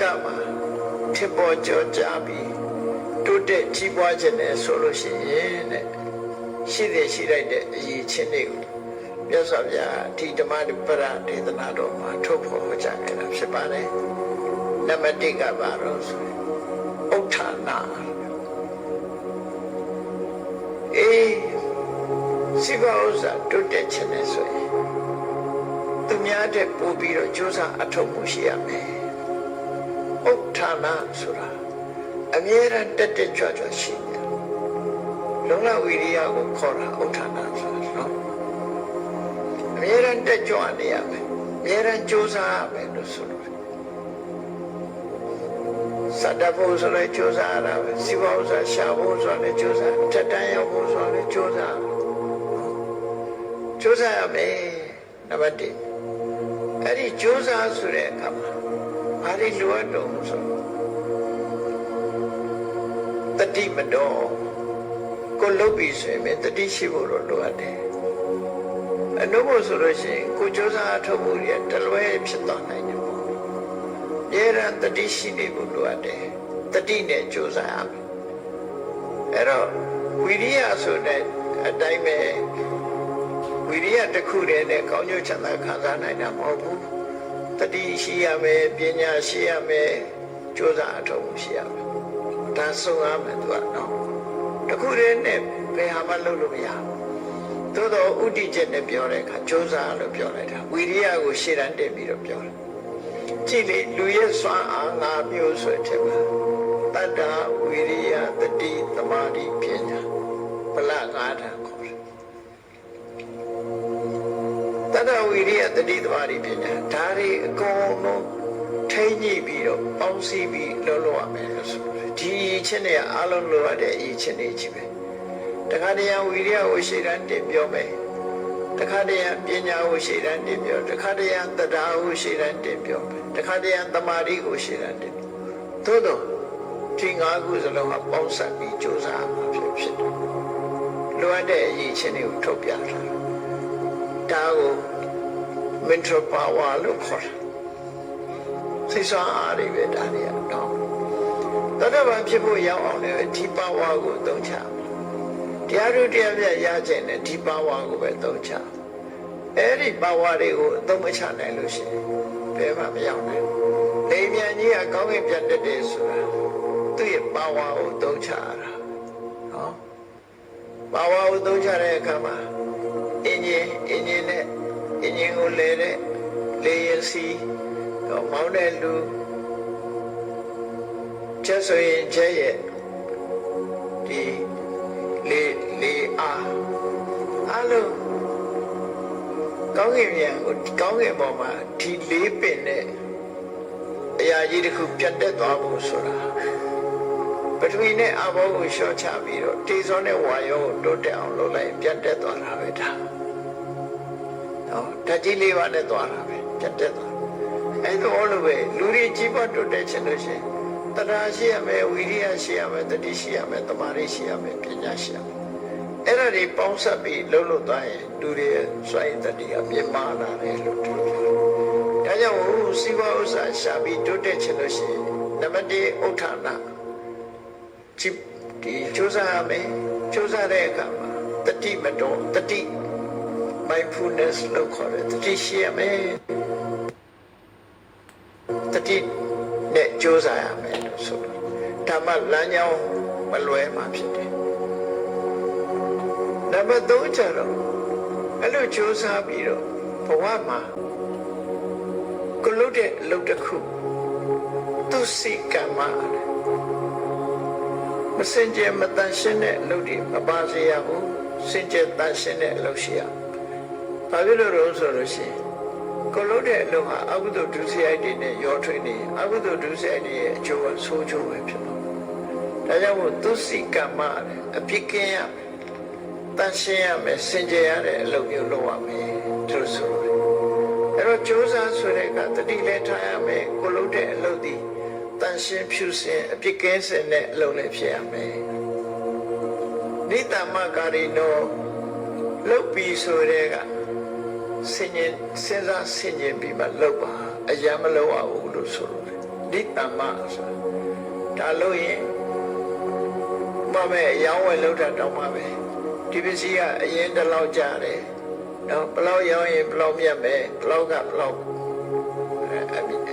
ကမှာထစ်ပေါ်ကြောကြပြီးတိုးတက်ကြီးပွားခြင်းနဲ့ဆိုလို့ရှိရင်တဲ့ရှိတဲ့ရှိလိုက်တဲ့အရေးချင်းတွေကိုမြတ်စွာဘုရားဒီဓမ္မပရဒေသနာတော်မှာထုတ်ဖော်ဟောကြားခဲ့တာဖြစ်ပါတယ်နံပါတ်1ကပါတော့ဆိုရင်ဥဋ္ဌာဏအေးစိဘဥစ္စာတိုးတက်ခြင်းနဲ့ဆိုရင်သူများတဲ့ပို့ပြီးတော့ကြိုးစားအထောက်မှုရှိရမယ် ဥဋ္ဌာဏဆိုတာအမြဲတမ်းတက်တက်ကြွကြွရှိတယ်လုံလဝိရိယကိုခေါ်တာဥဋ္ဌာဏဆိုတာနော်အမြဲတမ်းတက်ကြွနေရမယ်အမြဲတမ်းကြိုးစားရမယ်လို့ဆိုလို့စတ္တဖို့ဆိုလည်းကြိုးစားရတာပဲစီဝဥစ္စာရှာဖို့ဆိုလည်းကြိုးစားထက်တန်းရောက်ဖို့ဆိုလည်းကြိုးစားကြိုးစားရမယ်နံပါတ်1အဲ့ဒီကြိုးစားဆိုတဲ့အခါမှာ ဘာတွေလိုအပ်တော့ဆိုတတိမတော်ကိုလုတ်ပြီဆိုရင်တတိရှိဖို့တော့လိုအပ်တယ်အနုဘဆိုလို့ရှိရင်ကိုကြိုးစားအထောက်မှုတွေတလွဲဖြစ်သွားနိုင်တယ်ပေါ့။ရေရန်တတိရှိနေဖို့လိုအပ်တယ်။တတိနဲ့ကြိုးစားရမယ်။အဲ့တော့ဝိရိယဆိုတဲ့အတိုင်းပဲဝိရိယတစ်ခုတည်းနဲ့ကောင်းကျိုးချမ်းသာခံစားနိုင်တာမဟုတ်ဘူး။ တတိရှိရမယ်ပညာရှိရမယ်ကြိုးစားအထောက်မှုရှိရမယ်။ဒါစုံရမယ်သူကနော်။တစ်ခုတည်းနဲ့ဘယ်ဟာမှလုပ်လို့မရဘူး။သို့တော့ဥဒိချက်နဲ့ပြောတဲ့အခါကြိုးစားလို့ပြောလိုက်တာဝိရိယကိုရှေ့တန်းတင်ပြီးတော့ပြောတယ်ကြည့်လေလူရဲ့စွမ်းအားငါမျိုးဆိုတဲ့မှာတတ္တဝိရိယတတိသမာဓိပညာဗလငါးဌာ တယ်တတ္တဝိရိယတတိသမာဓိပညာဒါတွေအကုန်လုံးထိမ့်ညှိပြီးတော့ပေါင်းစည်းပြီးလုပ်လို့ရမယ်လို့ဆိုတယ်ဒီအချင်းတွေအားလုံးလိုအပ်တဲ့အချင်းတွေကြီးပဲတခါတည်းဝိရိယကိုရှေ့တန်းတင်ပြောမယ်တခါတည်းပညာကိုရှေ့တန်းတင်ပြောတခါတည်းတရားကိုရှေ့တန်းတင်ပြောတခါတည်းသမာဓိကိုရှေ့တန်းတင်သို့တော့ဒီငါးခုစလုံးကပေါင်းစပ်ပြီးကြိုးစားမှာဖြစ်ဖြစ်တယ်လိုအပ်တဲ့အရေးချင်းတွေကိုထုတ်ပြတာဒါကို mental power လို့ခေါ်တယ်စိတ်ဆွမ်းအားတွေပဲဒါတွေကတော့တတဗံဖြစ်ဖို့ရောက်အောင်လည်းဒီ power ကိုအသုံးချတရားတို့တရားပြရခြင်းနဲ့ဒီ power ကိုပဲသုံးချအဲ့ဒီ power တွေကိုအသုံးမချနိုင်လို့ရှိရင်ဘယ်မှမရောက်နိုင်ဘူးလေမြန်ကြီးကကောင်းကင်ပြန်တက်တယ်ဆိုတာသူ့ရဲ့ power ကိုသုံးချရတာဟော power ကိုသုံးချတဲ့အခါမှာအင်ဂျင်အင်ဂျင်နဲ့ အင်ဂျင်ကိုလဲတဲ့လေရင်စီတော့မောင်းတဲ့လူချက်ဆိုရင်ချက်ရဲ့ဒီလေလေအားအလုံးကောင်းကင်မြန်ကိုကောင်းကင်ပေါ်မှာဒီလေးပင်နဲ့အရာကြီးတစ်ခုပြတ်တက်သွားဖို့ဆိုတာပထဝီနဲ့အဘောကိုရှော့ချပြီးတော့တေဇောနဲ့ဝါယောကိုတိုးတက်အောင်လုပ်လိုက်ပြတ်တက်သွားတာပဲဒါ နော်ဓာတ်ကြီးလေးပါနဲ့သွားတာပဲပြတ်တက်သွားအဲဒါလိုပဲလူတွေကြီးပွားတိုးတက်ချင်လို့ရှိရင်တရားရှိရမယ်ဝိရိယရှိရမယ်တတိရှိရမယ်တမာရိရှိရမယ်ပညာရှိရမယ်အဲ့ဒါတွေပေါင်းစပ်ပြီးလှုပ်လို့သွားရင်လူတွေရဲ့စွမ်းရည်တတိကမြင့်မားလာတယ်လို့ပြောတယ်။ဒါကြောင့်ဟိုစီဝါဥစ္စာရှာပြီးတိုးတက်ချင်လို့ရှိရင်နံပါတ်1ဥထာဏจิตဒီစူးစမ်းရမယ်စူးစမ်းတဲ့အခါမှာတတိမတော်တတိ mindfulness လို့ခေါ်တယ်တတိရှိရမယ်တတိနဲ့စူးစမ်းရမယ်လို့ဆိုတော့ဓမ္မလမ်းကြောင်းမလွဲမှာဖြစ်တယ်နံပါတ်3ကျတော့အဲ့လိုစူးစမ်းပြီးတော့ဘဝမှာကိုလုပ်တဲ့အလုပ်တစ်ခုသူစိတ်ကံမှာမစင်ကြယ်မတန်ရှင်းတဲ့အလုပ်တွေမပါစေရဘူးစင်ကြယ်တန်ရှင်းတဲ့အလုပ်ရှိရ ဘာဖြစ်လို့လဲဆိုလို့ရှိရင်ကိုလုပ်တဲ့အလုပ်ဟာအကုသိုလ်ဒုစရိုက်တွေနဲ့ရောထွေးနေအကုသိုလ်ဒုစရိုက်တွေရဲ့အကျိုးကဆိုးကျိုးပဲဖြစ်တော့ဒါကြောင့်မို့သူစိတ်ကံမှာအပြစ်ကင်းရမယ်တန်ရှင်းရမယ်စင်ကြယ်ရတဲ့အလုပ်မျိုးလုပ်ရမယ်သူဆိုတယ်အဲ့တော့ကြိုးစားဆိုတဲ့ကတတိလဲထားရမယ်ကိုလုပ်တဲ့အလုပ်ဒီတန်ရှင်းဖြူစင်အပြစ်ကင်းစင်တဲ့အလုပ်လည်းဖြစ်ရမယ်နိတ္တမကာရီနောလုတ်ပြီးဆိုတဲ့က စင်ញင်စဉ်းစားဆင်ញင်ပြီးမှလုတ်ပါအယံမလုံးအောင်လို့ဆိုလို့ဒီတမ္မဆိုတာဒါလို့ရင်မမဲအရောင်းဝယ်လောက်တာတော့မှပဲဒီပစ္စည်းကအရင်တစ်လောက်ကြတယ်နော်ဘလောက်ရောင်းရင်ဘလောက်မြတ်မယ်ဘလောက်ကဘလောက်အဲအမြင့်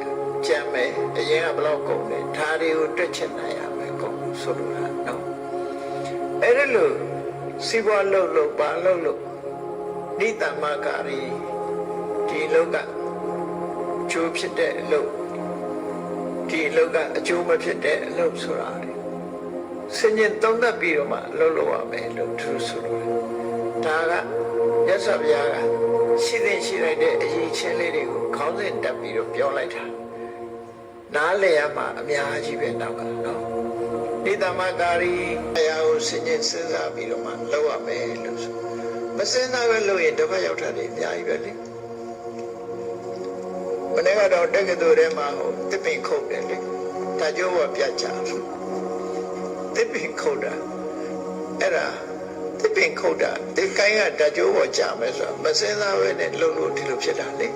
ကျမ်းမယ်အရင်ကဘလောက်ကုန်တယ်ဒါတွေကိုတွက်ချင်နိုင်ရမယ်ကုန်ဆိုလိုတာနော်အဲ့ဒါလို့စီးပွားလုပ်လို့ပါလုပ်လို့ဒီတမ္မကာရီ ဒီလောက်ကကျိုးဖြစ်တဲ့အလုပ်ဒီအလုပ်ကအကျိုးမဖြစ်တဲ့အလုပ်ဆိုတာလေစင်ញင်သုံးသပ်ပြီးတော့မှအလုပ်လုပ်ရမယ်လို့သူဆိုလို့ဒါကရသဗျာကရှိတဲ့ရှိလိုက်တဲ့အရေးချင်းလေးတွေကိုခေါင်းစဉ်တက်ပြီးတော့ပြောလိုက်တာနားလည်ရမှာအများကြီးပဲနောက်ကနော်ဒီတမကာရီအရာကိုစင်ញင်စဉ်းစားပြီးတော့မှလုပ်ရမယ်လို့ဆိုမစဉ်းစားပဲလုပ်ရင်တစ်ဖက်ရောက်တာတွေအများကြီးပဲလေ မနေ့ကတော့တက္ကသိုလ်ထဲမှာဟိုတစ်ပင်ခုတ်တယ်လေဒါကြောဝပြချတစ်ပင်ခုတ်တာအဲ့ဒါတစ်ပင်ခုတ်တာဒီကိုင်းကဒါကြောဝကြမယ်ဆိုတော့မစင်းစားပဲနဲ့လုံလို့ဒီလိုဖြစ်တာလေ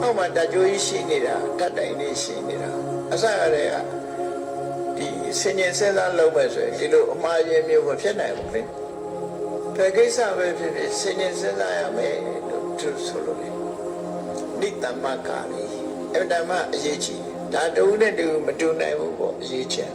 အောက်မှာဒါကြောကြီးရှိနေတာတတ်တိုင်လေးရှိနေတာအစရတဲ့ကဒီစင်ញင်စဉ်းစားလုပ်မယ်ဆိုရင်ဒီလိုအမှားရင်မျိုးမဖြစ်နိုင်ဘူးလေဘယ်ကိစ္စပဲဖြစ်ဖြစ်စင်ញင်စဉ်းစားရမယ်လို့သူဆိုလို့လေ နိတ္တမကာရီအဲ့ဒါမှအရေးကြီးတယ်ဒါတူနဲ့တူမတူနိုင်ဘူးပေါ့အရေးချင်